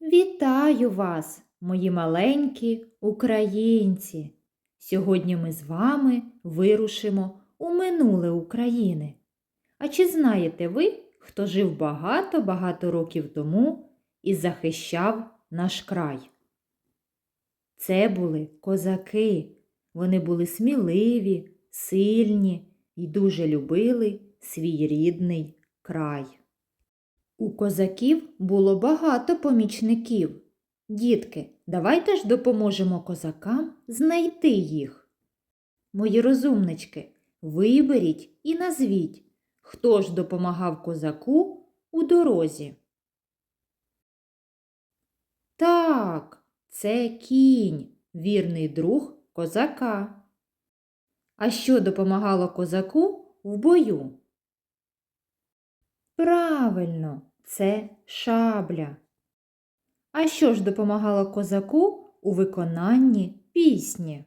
Вітаю вас, мої маленькі українці! Сьогодні ми з вами вирушимо у минуле України. А чи знаєте ви, хто жив багато-багато років тому і захищав наш край? Це були козаки. Вони були сміливі, сильні і дуже любили свій рідний край. У козаків було багато помічників. Дітки, давайте ж допоможемо козакам знайти їх. Мої розумнички, виберіть і назвіть, хто ж допомагав козаку у дорозі. Так, це кінь, вірний друг козака. А що допомагало козаку в бою? Правильно, це шабля. А що ж допомагало козаку у виконанні пісні?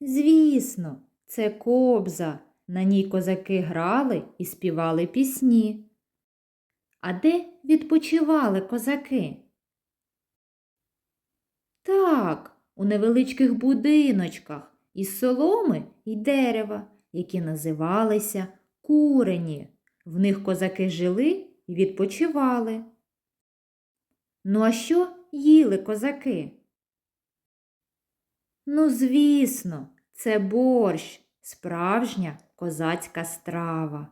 Звісно, це кобза. На ній козаки грали і співали пісні. А де відпочивали козаки? Так, у невеличких будиночках із соломи і дерева, які називалися курені. В них козаки жили і відпочивали. Ну, а що їли козаки? Ну, звісно, це борщ, справжня козацька страва.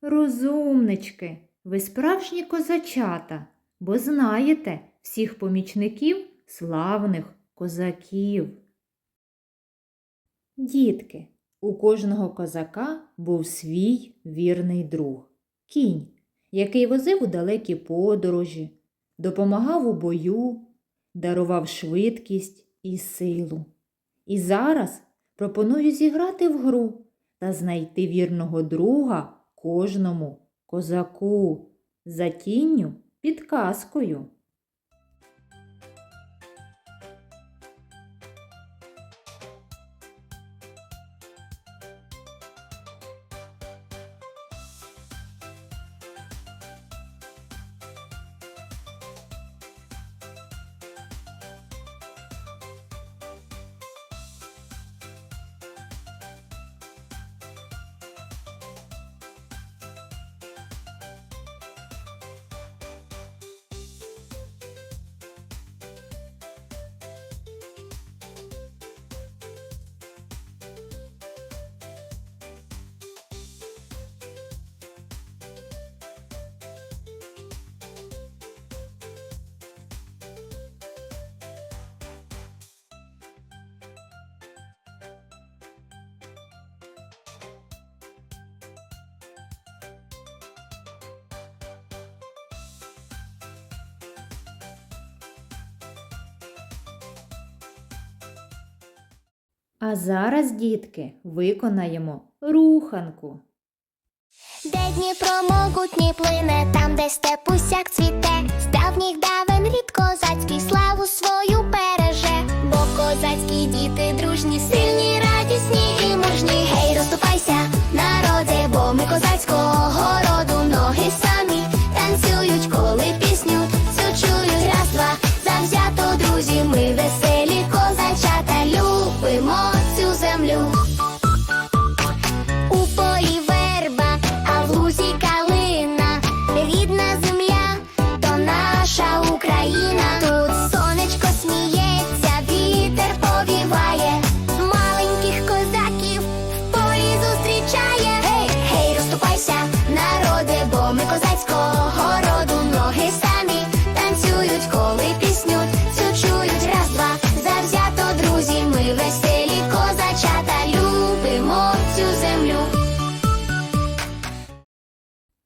Розумнички, ви справжні козачата, бо знаєте всіх помічників славних козаків. Дітки, у кожного козака був свій вірний друг кінь, який возив у далекі подорожі, допомагав у бою, дарував швидкість і силу. І зараз пропоную зіграти в гру та знайти вірного друга кожному козаку за тінню підказкою. А зараз, дітки, виконаємо руханку. Де Дніпро могутній плине, там, де степусяк цвіте, з давніх давен рідко козацький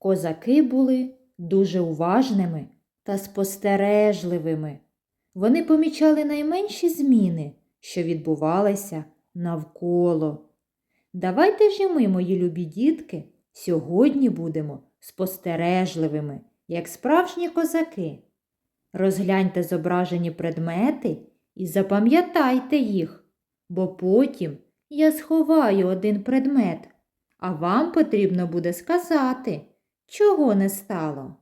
Козаки були дуже уважними та спостережливими. Вони помічали найменші зміни, що відбувалися навколо. Давайте ж ми, мої любі дітки, сьогодні будемо спостережливими, як справжні козаки. Розгляньте зображені предмети і запам'ятайте їх, бо потім я сховаю один предмет, а вам потрібно буде сказати, чого не стало.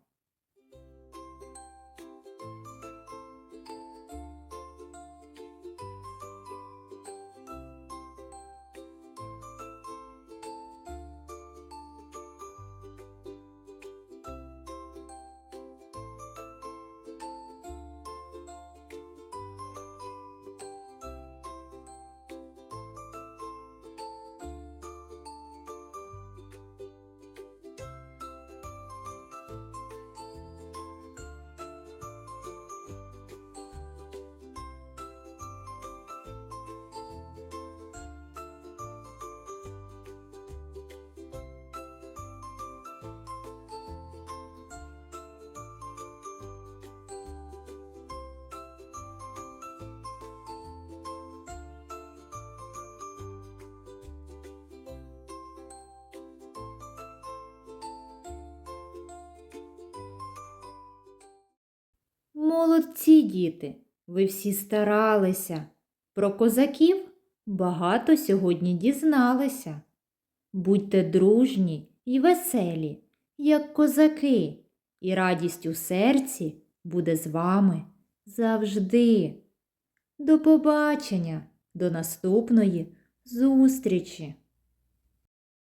Молодці, діти, ви всі старалися. Про козаків багато сьогодні дізналися. Будьте дружні і веселі, як козаки, і радість у серці буде з вами завжди. До побачення, до наступної зустрічі!